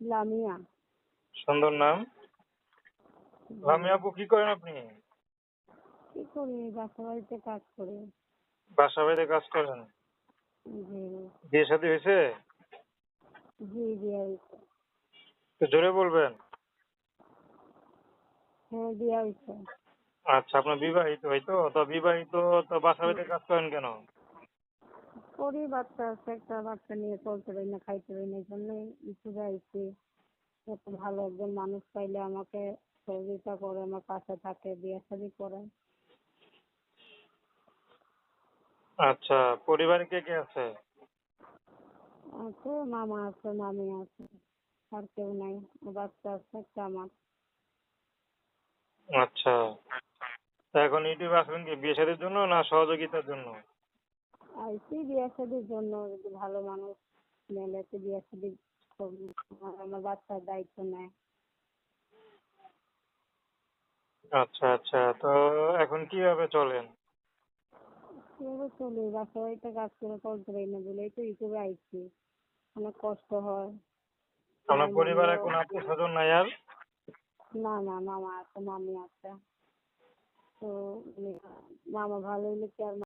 লামিয়া। সুন্দর নাম? লামিয়া আপু কি করেন আপনি? কি করি বাসা বাড়িতে কাজ করি। বাসা বাড়িতে কাজ করেন? জি। বিয়ে শাদী হয়েছে? জি বিয়া হয়েছে। তো জোরে বলবেন। হ্যাঁ বিয়া হয়েছে। আচ্ছা আপনার বিবাহিত হয়তো? তো বিবাহিত তো বাসা বাড়িতে কাজ করেন কেন? করি বাচ্চা আছে একটা বাচ্চা নিয়ে চলতে পারি না খাইতে পারি না এই জন্যই আইছি এত ভালো একজন মানুষ পাইলে আমাকে সহযোগিতা করে আমার পাশে থাকে বিয়ে শাদি করে। আচ্ছা পরিবারে কে কে আছে? আছে মামা আছে মামি আছে আর কেউ নাই বাচ্চা আছে একটা আমার। আচ্ছা তা এখন ইউটিউবে আসবেন কি বিয়ে শাদীর জন্য না সহযোগিতার জন্য? আইসি বিয়ে শাদির জন্য যদি ভালো মানুষ মেলে তো বিয়ে শাদি আমার বাচ্চার দায়িত্ব নেয়। আচ্ছা আচ্ছা। তো এখন কীভাবে চলেন? কীভাবে চলি? বাসা বাড়িতে কাজ করে চলতে পারি না বলেই তো ইউটিউবে আইছি। অনেক কষ্ট হয়। আপনার আমার পরিবারে কোনো আত্মীয় স্বজন নাই আর? না না মামা আছে মামি আছে। তো মামা ভালো হইলে কি আর